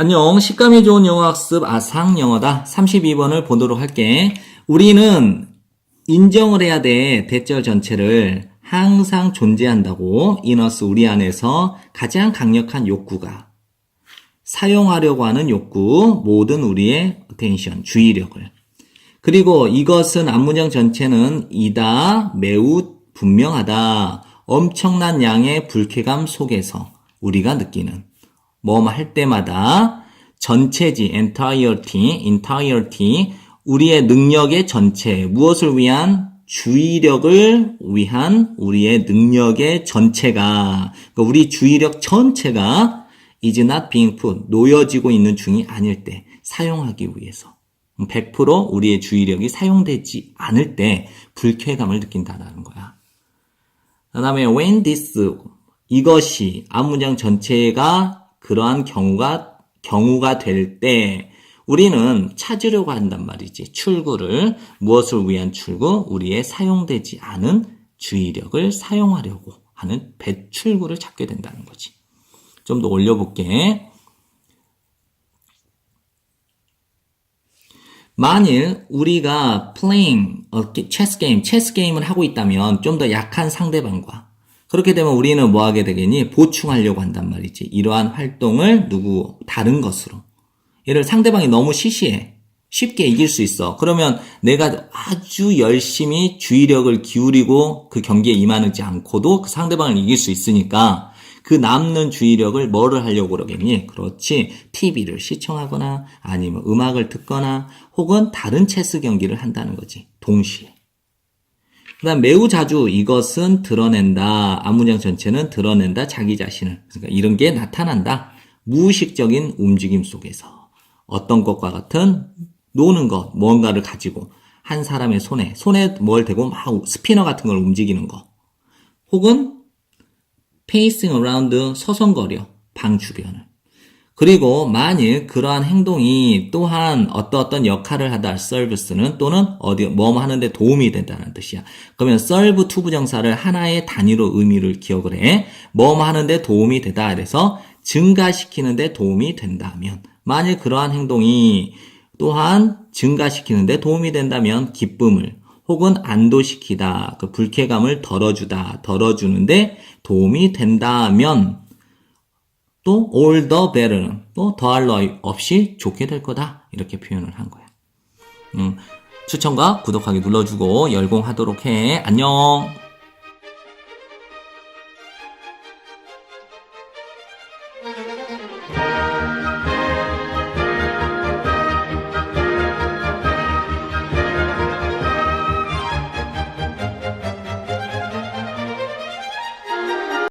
안녕. 식감이 좋은 영어 학습 아상 영어다. 32번을 보도록 할게. 우리는 인정을 해야 돼. 대절 전체를 항상 존재한다고. 이너스 우리 안에서 가장 강력한 욕구가 사용하려고 하는 욕구, 모든 우리의 attention, 주의력을. 그리고 이것은 앞문장 전체는 이다, 매우 분명하다, 엄청난 양의 불쾌감 속에서 우리가 느끼는 뭐뭐 할 때마다 전체지, entirety, entirety, 우리의 능력의 전체, 무엇을 위한 주의력을 위한 우리의 능력의 전체가, 그러니까 우리 주의력 전체가 is not being put, 놓여지고 있는 중이 아닐 때, 사용하기 위해서. 100% 우리의 주의력이 사용되지 않을 때 불쾌감을 느낀다는 거야. 그 다음에 when this, 이것이 앞문장 전체가 그러한 경우가, 경우가 될 때, 우리는 찾으려고 한단 말이지. 출구를. 무엇을 위한 출구? 우리의 사용되지 않은 주의력을 사용하려고 하는 배출구를 찾게 된다는 거지. 좀 더 올려볼게. 만일 우리가 playing a chess game, 체스 게임을 하고 있다면 좀 더 약한 상대방과 그렇게 되면 우리는 뭐 하게 되겠니? 보충하려고 한단 말이지. 이러한 활동을 누구 다른 것으로. 얘를 상대방이 너무 시시해. 쉽게 이길 수 있어. 그러면 내가 아주 열심히 주의력을 기울이고 그 경기에 임하지 않고도 그 상대방을 이길 수 있으니까 그 남는 주의력을 뭐를 하려고 그러겠니? 그렇지. TV를 시청하거나 아니면 음악을 듣거나 혹은 다른 체스 경기를 한다는 거지. 동시에. 그 다음 매우 자주 이것은 드러낸다. 앞문장 전체는 드러낸다. 자기 자신을. 그러니까 이런 게 나타난다. 무의식적인 움직임 속에서. 어떤 것과 같은 노는 것, 뭔가를 가지고 한 사람의 손에, 손에 뭘 대고 막 스피너 같은 걸 움직이는 거. 혹은 pacing around 서성거려. 방 주변을. 그리고 만일 그러한 행동이 또한 어떤 어떤 역할을 하다 서비스는 또는 어디 뭐 하는데 도움이 된다는 뜻이야. 그러면 serve to 부정사를 하나의 단위로 의미를 기억을 해. 뭐 하는데 도움이 되다 그래서 증가시키는데 도움이 된다면 만일 그러한 행동이 또한 증가시키는데 도움이 된다면 기쁨을 혹은 안도시키다, 그 불쾌감을 덜어주다, 덜어주는데 도움이 된다면 또 all the better, 또 더할 나위 없이 좋게 될 거다. 이렇게 표현을 한 거야. 음, 추천과 구독하기 눌러주고 열공하도록 해. 안녕!